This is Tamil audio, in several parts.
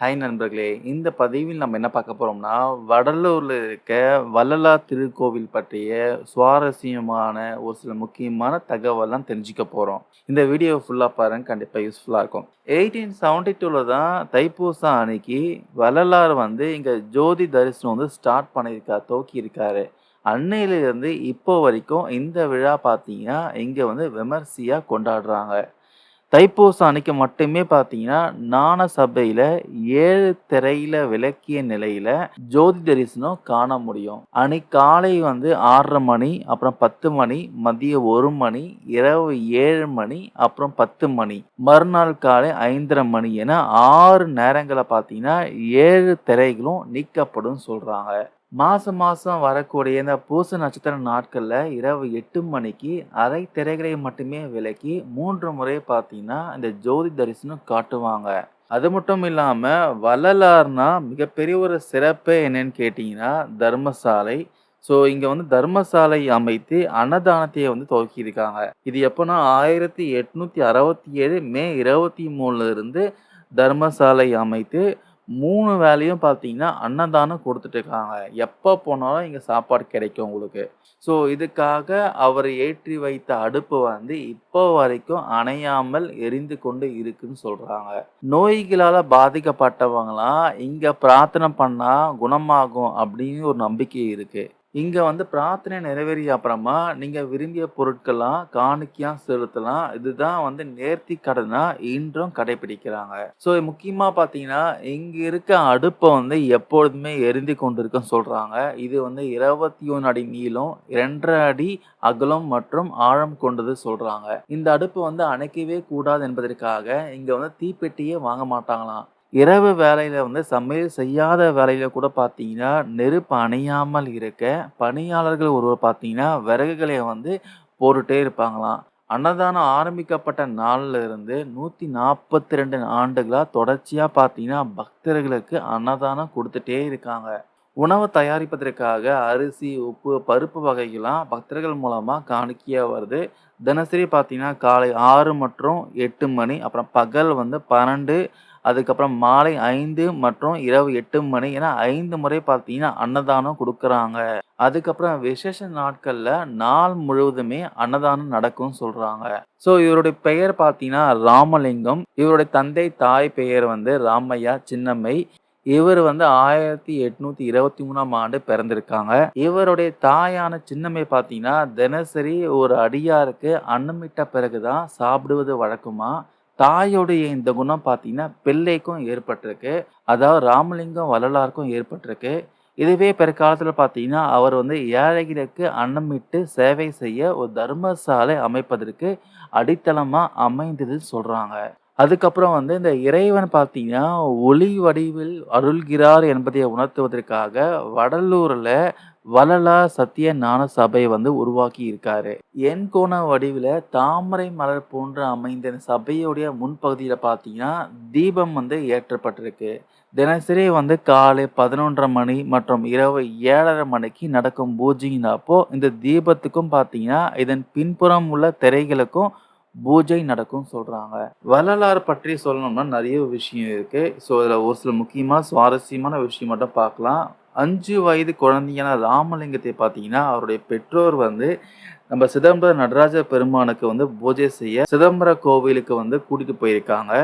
ஹாய் நண்பர்களே! இந்த பதிவில் நம்ம என்ன பார்க்க போகிறோம்னா வடலூரில் இருக்க வள்ளலார் திருக்கோவில் பற்றிய சுவாரஸ்யமான ஒரு சில முக்கியமான தகவல்லாம் தெரிஞ்சுக்க போகிறோம் இந்த வீடியோ ஃபுல்லாக பாருங்க. கண்டிப்பாக யூஸ்ஃபுல்லாக இருக்கும். 1872ல தான் தைப்பூசம் அன்னைக்கு வள்ளலார் வந்து இங்கே ஜோதி தரிசனம் வந்து ஸ்டார்ட் பண்ணியிருக்கா தோக்கியிருக்காரு அன்னையிலிருந்து இப்போ வரைக்கும் இந்த விழா பார்த்தீங்கன்னா, இங்கே வந்து விமர்சையாக கொண்டாடுறாங்க. தைப்பூசம் அன்னைக்கு மட்டுமே பார்த்தீங்கன்னா, ஞான சபையில ஏழு திரையில விளக்கிய நிலையில ஜோதி தரிசனம் காண முடியும். அன்னைக்கு காலை வந்து ஆறரை மணி, அப்புறம் 10 மணி, மதியம் ஒரு மணி, இரவு ஏழு மணி, அப்புறம் 10 மணி. மறுநாள் காலை 5:30 மணி என ஆறு நேரங்களை பார்த்தீங்கன்னா, ஏழு திரைகளும் நீக்கப்படும் சொல்றாங்க. மாசம் மாசம் வரக்கூடிய இந்த பூச நட்சத்திர நாட்கள்ல இரவு எட்டு மணிக்கு அரை திரைகளை மட்டுமே விலக்கி மூன்று முறை பார்த்தீங்கன்னா, இந்த ஜோதி தரிசனம் காட்டுவாங்க. அது மட்டும் இல்லாம வள்ளலார்னா மிகப்பெரிய ஒரு சிறப்பே என்னன்னு கேட்டீங்கன்னா, தர்மசாலை. ஸோ இங்கே வந்து தர்மசாலை அமைத்து அன்னதானத்தையே வந்து துவக்கியிருக்காங்க. இது எப்போன்னா 1867 மே இருபத்தி மூணுலேருந்து தர்மசாலை அமைத்து மூணு வேலையும் பார்த்தீங்கன்னா, அன்னதானம் கொடுத்துட்ருக்காங்க இருக்காங்க. போனாலும் இங்கே சாப்பாடு கிடைக்கும் உங்களுக்கு. ஸோ இதுக்காக அவர் ஏற்றி வைத்த அடுப்பு வந்து இப்போ வரைக்கும் அணையாமல் எரிந்து கொண்டு இருக்குன்னு சொல்கிறாங்க நோய்களால் பாதிக்கப்பட்டவங்களாம் இங்கே பிரார்த்தனை பண்ணால் குணமாகும் அப்படின்னு ஒரு நம்பிக்கை இருக்குது இங்கே வந்து பிரார்த்தனை நிறைவேறிய அப்புறமா நீங்கள் விரும்பிய பொருட்கள்லாம் காணிக்கையாக செலுத்தலாம். இதுதான் வந்து நேர்த்தி கடனாக இன்றும் கடைபிடிக்கிறாங்க. ஸோ முக்கியமாக பார்த்தீங்கன்னா, இங்கே இருக்க அடுப்பை வந்து எப்பொழுதுமே எரிந்து கொண்டிருக்குன்னு சொல்கிறாங்க இது வந்து 21 அடி நீளம், 2 1/2 அடி அகலம் மற்றும் ஆழம் கொண்டது சொல்கிறாங்க இந்த அடுப்பு வந்து அணைக்கவே கூடாது என்பதற்காக இங்கே வந்து தீப்பெட்டியே வாங்க மாட்டாங்களாம். இரவு வேலையில் வந்து சமையல் செய்யாத வேலையில் கூட பார்த்தீங்கன்னா, நெருப்பு அணையாமல் இருக்க பணியாளர்கள் ஒருவர் பார்த்தீங்கன்னா, விறகுகளை வந்து போட்டுட்டே இருப்பாங்களாம். அன்னதானம் ஆரம்பிக்கப்பட்ட நாளில் இருந்து 142 ஆண்டுகளா தொடர்ச்சியா பார்த்தீங்கன்னா, பக்தர்களுக்கு அன்னதானம் கொடுத்துட்டே இருக்காங்க. உணவு தயாரிப்பதற்காக அரிசி, உப்பு, பருப்பு வகைகள்லாம் பக்தர்கள் மூலமாக காணிக்கையாக வருது. தினசரி பார்த்தீங்கன்னா, காலை ஆறு மற்றும் எட்டு மணி, அப்புறம் பகல் வந்து 12, அதுக்கப்புறம் மாலை ஐந்து மற்றும் இரவு எட்டு மணி என ஐந்து முறை பார்த்தீங்கன்னா, அன்னதானம் கொடுக்குறாங்க அதுக்கப்புறம் விசேஷ நாட்களில் நாள் முழுவதுமே அன்னதானம் நடக்கும்னு சொல்கிறாங்க ஸோ இவருடைய பெயர் பார்த்தீங்கன்னா, ராமலிங்கம். இவருடைய தந்தை, தாய் பெயர் வந்து ராமையா, சின்னம்மை. இவர் வந்து 1823ஆம் ஆண்டு பிறந்திருக்காங்க. இவருடைய தாயான சின்னம்மை பார்த்தீங்கன்னா, தினசரி ஒரு அடியாருக்கு அன்னமிட்ட பிறகு தான் சாப்பிடுவது வழக்கமா தாயோடைய இந்த குணம் பார்த்தீங்கன்னா, பிள்ளைக்கும் ஏற்பட்டிருக்கு. அதாவது ராமலிங்கம் வள்ளலாருக்கும் ஏற்பட்டிருக்கு. இதுவே பிற்காலத்தில் பார்த்தீங்கன்னா, அவர் வந்து ஏழைகளுக்கு அன்னமிட்டு சேவை செய்ய ஒரு தர்மசாலை அமைப்பதற்கு அடித்தளமாக அமைந்தது சொல்கிறாங்க அதுக்கப்புறம் வந்து இந்த இறைவன் பார்த்தீங்கன்னா, ஒளி வடிவில் அருள்கிறார் என்பதை உணர்த்துவதற்காக வடலூரில் வள்ளலார் சத்திய ஞான சபை வந்து உருவாக்கி இருக்காரு. எண்கோண வடிவில் தாமரை மலர் போன்று அமைந்த சபையுடைய முன்பகுதியில் பார்த்தீங்கன்னா, தீபம் வந்து ஏற்றப்பட்டிருக்கு. தினசரி வந்து காலை 11:30 மணி மற்றும் இரவு ஏழரை மணிக்கு நடக்கும் பூஜைங்கிறப்போ இந்த தீபத்துக்கும் பார்த்தீங்கன்னா, இதன் பின்புறம் உள்ள திரைகளுக்கும் பூஜை நடக்கும்னு சொல்றாங்க. வள்ளலார் பற்றி சொல்லணும்னா நிறைய விஷயம் இருக்கு. ஸோ இதில் ஒரு சில முக்கியமாக சுவாரஸ்யமான விஷயம் மட்டும் பார்க்கலாம். அஞ்சு வயது குழந்தையான ராமலிங்கத்தை பார்த்தீங்கன்னா, அவருடைய பெற்றோர் வந்து நம்ம சிதம்பரம் நடராஜ பெருமானுக்கு வந்து பூஜை செய்ய சிதம்பர கோவிலுக்கு வந்து கூட்டிட்டு போயிருக்காங்க.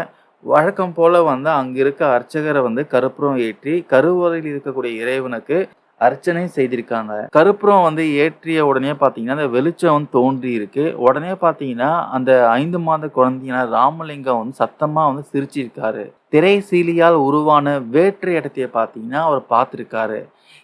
வழக்கம் போல் வந்து அங்கே இருக்க அர்ச்சகரை வந்து கற்பூரம் ஏற்றி கருவறையில் இருக்கக்கூடிய இறைவனுக்கு அர்ச்சனை செய்திருக்காங்க. கருப்புறம் வந்து ஏற்றிய உடனே பார்த்தீங்கன்னா, அந்த வெளிச்சம் வந்து தோன்றியிருக்கு. உடனே பார்த்தீங்கன்னா, அந்த ஐந்து மாத குழந்தையான ராமலிங்கம் வந்து சத்தமாக வந்து சிரிச்சிருக்காரு. திரை சீலியால் உருவான வேற்று இடத்தைய பார்த்தீங்கன்னா, அவர் பார்த்துருக்காரு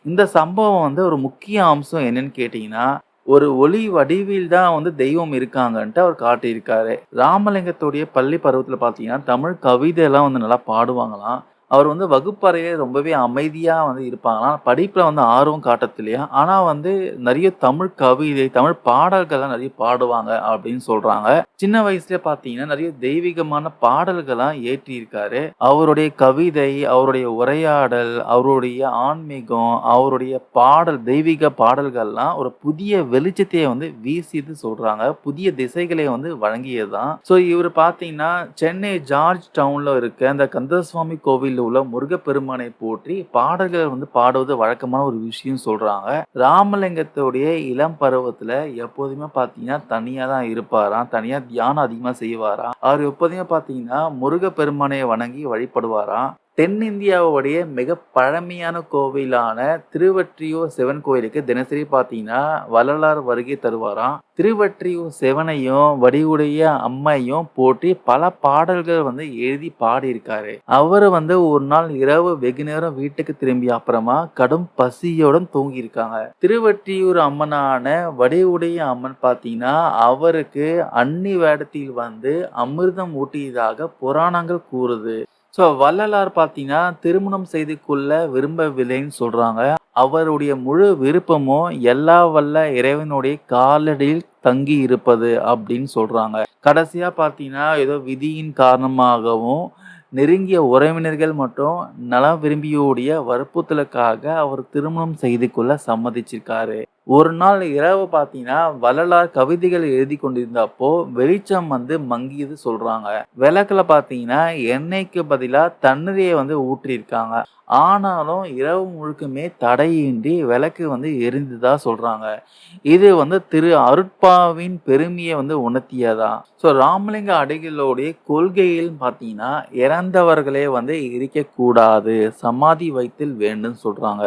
இந்த சம்பவம் வந்து ஒரு முக்கிய அம்சம் என்னன்னு கேட்டிங்கன்னா ஒரு ஒளி வடிவில் தான் வந்து தெய்வம் இருக்காங்கன்ட்டு அவர் காட்டியிருக்காரு. ராமலிங்கத்துடைய பள்ளி பருவத்தில் பார்த்தீங்கன்னா, தமிழ் கவிதையெல்லாம் வந்து நல்லா பாடுவாங்களாம். அவர் வந்து வகுப்பறையே ரொம்பவே அமைதியாக வந்து இருப்பாங்களாம். படிப்பில் வந்து ஆர்வம் காட்டறது ஆனால் வந்து நிறைய தமிழ் கவிதை, தமிழ் பாடல்கள்லாம் நிறைய பாடுவாங்க அப்படின்னு சொல்கிறாங்க சின்ன வயசுல பார்த்தீங்கன்னா, நிறைய தெய்வீகமான பாடல்கள்லாம் ஏற்றியிருக்காரு அவருடைய கவிதை, அவருடைய உரையாடல், அவருடைய ஆன்மீகம், அவருடைய பாடல் தெய்வீக பாடல்கள்லாம் ஒரு புதிய வெளிச்சத்தையே வந்து வீசியது சொல்கிறாங்க புதிய திசைகளை வந்து வழங்கியது தான். ஸோ இவர் பார்த்தீங்கன்னா, சென்னை ஜார்ஜ் டவுனில் இருக்க அந்த கந்தசுவாமி கோவில் கோவில்ல உள்ள முருகப்பெருமானை போற்றி பாடல்கள் வந்து பாடுவது வழக்கமான ஒரு விஷயம் சொல்றாங்க. ராமலிங்கத்துடைய இளம் பருவத்துல எப்போதுமே பார்த்தீங்கன்னா, தனியா தான் இருப்பாராம். தனியா தியானம் அதிகமா செய்வாராம். அவர் எப்போதுமே பார்த்தீங்கன்னா, முருகப்பெருமானை வணங்கி வழிபடுவாராம். தென்னிந்தியாவுடைய மிக பழமையான கோவிலான திருவற்றியூர் சிவன் கோயிலுக்கு தினசரி பார்த்தீங்கன்னா, வள்ளலார் வருகை தருவாராம். திருவற்றியூர் சிவனையும், வடிவுடைய அம்மையும் போற்றி பல பாடல்கள் வந்து எழுதி பாடியிருக்காரு. அவர் வந்து ஒரு நாள் இரவு வெகு நேரம் வீட்டுக்கு திரும்பிய அப்புறமா கடும் பசியோட தூங்கியிருக்காங்க. திருவற்றியூர் அம்மனான வடிவுடைய அம்மன் பார்த்தீங்கன்னா, அவருக்கு அன்னி வேடத்தில் வந்து அமிர்தம் ஊட்டியதாக புராணங்கள் கூறுது. ஸோ வள்ளலார் பார்த்தீங்கன்னா, திருமணம் செய்து கொள்ள விரும்பவில்லைன்னு சொல்கிறாங்க அவருடைய முழு விருப்பமும் எல்லா வல்ல இறைவனுடைய காலடியில் தங்கி இருப்பது அப்படின்னு சொல்கிறாங்க கடைசியாக பார்த்தீங்கன்னா, ஏதோ விதியின் காரணமாகவும், நெருங்கிய உறவினர்கள் மற்றும் நலம் விரும்பியோடைய வற்புறுத்தலுக்காக அவர் திருமணம் செய்து கொள்ள சம்மதிச்சிருக்காரு. ஒரு நாள் இரவு பார்த்தீங்கன்னா, வள்ளலார் கவிதைகள் எழுதிக் கொண்டிருந்தப்போ வெளிச்சம் வந்து மங்கியது சொல்றாங்க. விளக்குல பார்த்தீங்கன்னா, எண்ணெய்க்கு பதிலாக தண்ணீரையை வந்து ஊற்றியிருக்காங்க. ஆனாலும் இரவு முழுக்குமே தடையின்றி விளக்கு வந்து எரிந்ததா சொல்றாங்க. இது வந்து திரு அருட்பாவின் பெருமையை வந்து உணர்த்தியதான் ஸோ ராமலிங்க அடிகளோடைய கொள்கையில் பார்த்தீங்கன்னா, இறந்தவர்களே வந்து எரிக்கக்கூடாது. சமாதி வைத்தல் வேண்டும் சொல்றாங்க.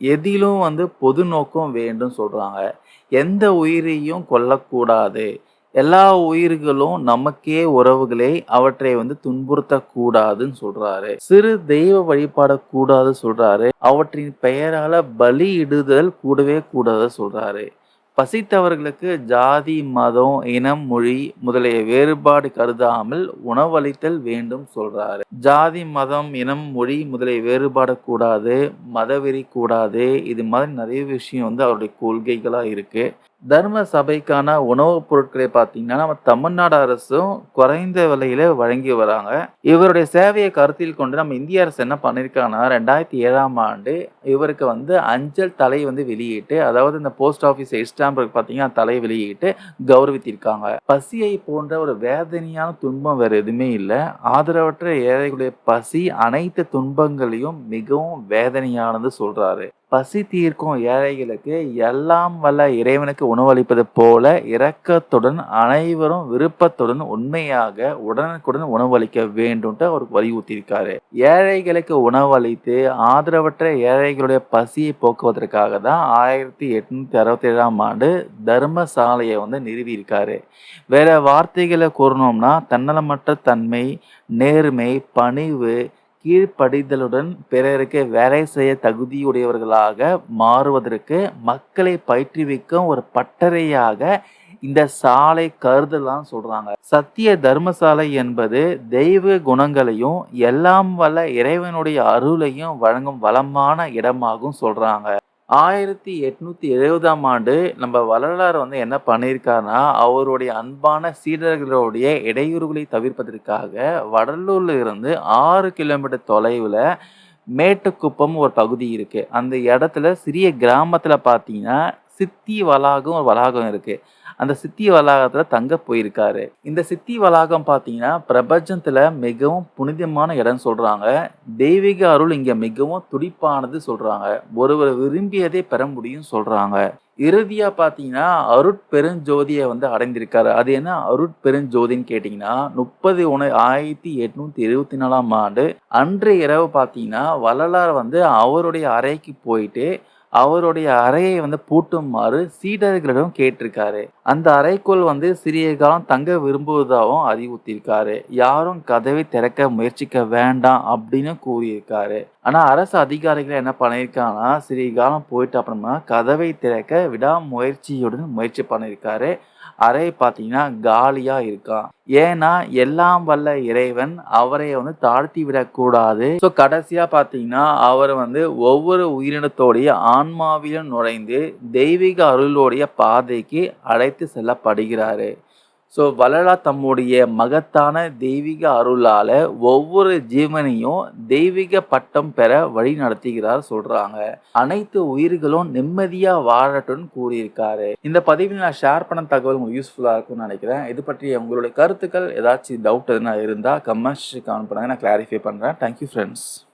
எதிலும் வந்து பொது நோக்கம் வேண்டும் சொல்கிறாங்க எந்த உயிரையும் கொல்லக்கூடாது. எல்லா உயிர்களும் நமக்கே உறவுகளே. அவற்றை வந்து துன்புறுத்தக்கூடாதுன்னு சொல்கிறாரு சொல்றாரு. சிறு தெய்வ வழிபாட கூடாது சொல்றாரு. அவற்றின் பெயரால பலியிடுதல் கூடவே கூடாது சொல்றாரு. பசித்தவர்களுக்கு ஜாதி, மதம், இனம், மொழி முதலிய வேறுபாடு கருதாமல் உணவளித்தல் வேண்டும் சொல்றாரு. ஜாதி, மதம், இனம், மொழி முதலிய வேறுபாடு கூடாது. மதவெறி கூடாது. இது மாதிரி நிறைய விஷயம் வந்து அவருடைய கொள்கைகளாக இருக்கு. தர்ம சபைக்கான உணவுப் பொருட்களை பார்த்தீங்கன்னா, நம்ம தமிழ்நாடு அரசும் குறைந்த விலையில வழங்கி வராங்க. இவருடைய சேவையை கருத்தில் கொண்டு நம்ம இந்திய அரசு என்ன பண்ணியிருக்காங்கன்னா, 2007ஆம் ஆண்டு இவருக்கு வந்து அஞ்சல் தலை வந்து வெளியிட்டு, அதாவது இந்த போஸ்ட் ஆஃபீஸ் எட் பார்த்தீங்கன்னா, தலை வெளியிட்டு கௌரவித்திருக்காங்க. பசியை போன்ற ஒரு வேதனையான துன்பம் வேற எதுவுமே இல்லை ஆதரவற்ற ஏழைகளுடைய பசி அனைத்து துன்பங்களையும் மிகவும் வேதனையானது சொல்றாரு. பசி தீர்க்கும் ஏழைகளுக்கு எல்லாம் வல்ல இறைவனுக்கு உணவளிப்பது போல இரக்கத்துடன் அனைவரும் விருப்பத்துடன் உண்மையாக உடனுக்குடன் உணவளிக்க வேண்டும்ட்டு அவர் வலியுறுத்தியிருக்காரு. ஏழைகளுக்கு உணவளித்து ஆதரவற்ற ஏழைகளுடைய பசியை போக்குவதற்காக தான் 1867ஆம் ஆண்டு தர்மசாலையை வந்து நிறுவியிருக்காரு. வேற வார்த்தைகளை கூறணும்னா, தன்னலமற்ற தன்மை, நேர்மை, பணிவு, கீழ்ப்படிதலுடன் பிறருக்கு வேலை செய்ய தகுதியுடையவர்களாக மாறுவதற்கு மக்களை பயிற்றுவிக்கும் ஒரு பட்டறையாக இந்த சாலை கருதலாம் சொல்றாங்க. சத்திய தர்மசாலை என்பது தெய்வ குணங்களையும், எல்லாம் வல்ல இறைவனுடைய அருளையும் வழங்கும் வளமான இடமாகவும் சொல்றாங்க. 1870ஆம் ஆண்டு நம்ம வள்ளலார் வந்து என்ன பண்ணியிருக்காருன்னா, அவருடைய அன்பான சீடர்களுடைய இடையூறுகளை தவிர்ப்பதற்காக வடலூர்ல இருந்து ஆறு கிலோமீட்டர் தொலைவுல மேட்டுக்குப்பம் ஒரு பகுதி இருக்கு. அந்த இடத்துல சிறிய கிராமத்துல பார்த்தீங்கன்னா, சித்தி வளாகம் ஒரு வளாகம் இருக்கு. அந்த சித்தி வளாகத்தில் தங்க போயிருக்காரு. இந்த சித்தி வளாகம் பார்த்தீங்கன்னா, பிரபஞ்சத்தில் மிகவும் புனிதமான இடம்னு சொல்கிறாங்க தெய்வீக அருள் இங்கே மிகவும் துடிப்பானது சொல்கிறாங்க ஒருவர் விரும்பியதை பெற முடியும்னு சொல்கிறாங்க இறுதியாக பார்த்தீங்கன்னா, அருட்பெருஞ்சோதியை வந்து அடைந்திருக்காரு. அது என்ன அருட்பெருஞ்சோதின்னு கேட்டீங்கன்னா, 30/1/1874ஆம் ஆண்டு அன்று இரவு பார்த்தீங்கன்னா, வள்ளலார் வந்து அவருடைய அறைக்கு போயிட்டு, அவருடைய அறையை வந்து பூட்டுமாறு சீடர்களிடம் கேட்டிருக்காரு. அந்த அறைக்குள் வந்து சிறிய காலம் தங்க விரும்புவதாகவும் அறிவுறுத்தியிருக்காரு. யாரும் கதவை திறக்க முயற்சிக்க வேண்டாம் அப்படின்னு கூறியிருக்காரு. ஆனால் அரசு அதிகாரிகள் என்ன பண்ணியிருக்காங்கன்னா, சிறிய காலம் போயிட்டு அப்புறமா கதவை திறக்க விடாமுயற்சியுடன் முயற்சி பண்ணியிருக்காரு. அறை பார்த்தீங்கன்னா, காலியாக இருக்கான் ஏன்னா, எல்லாம் வல்ல இறைவன் அவரை வந்து தாழ்த்தி விடக்கூடாது. ஸோ கடைசியாக பார்த்தீங்கன்னா, அவர் வந்து ஒவ்வொரு உயிரினத்தோடைய ஆன்மாவிலும் நுழைந்து தெய்வீக அருளுடைய பாதைக்கு அழைத்து செல்லப்படுகிறாரு. ஸோ வள்ளலா தம்முடைய மகத்தான தெய்வீக அருளால் ஒவ்வொரு ஜீவனையும் தெய்வீக பட்டம் பெற வழி நடத்துகிறார் சொல்கிறாங்க அனைத்து உயிர்களும் நிம்மதியாக வாழட்டும்னு கூறியிருக்காரு. இந்த பதிவில் நான் ஷேர் பண்ண தகவல் உங்களுக்கு யூஸ்ஃபுல்லாக இருக்கும்னு நினைக்கிறேன். இது பற்றி உங்களுடைய கருத்துக்கள் ஏதாச்சும் டவுட் எதுனா இருந்தால் கமெண்ட்ஸ் கமெண்ட் பண்ணுங்கள் நான் கிளாரிஃபை பண்ணுறேன் தேங்க்யூ ஃப்ரெண்ட்ஸ்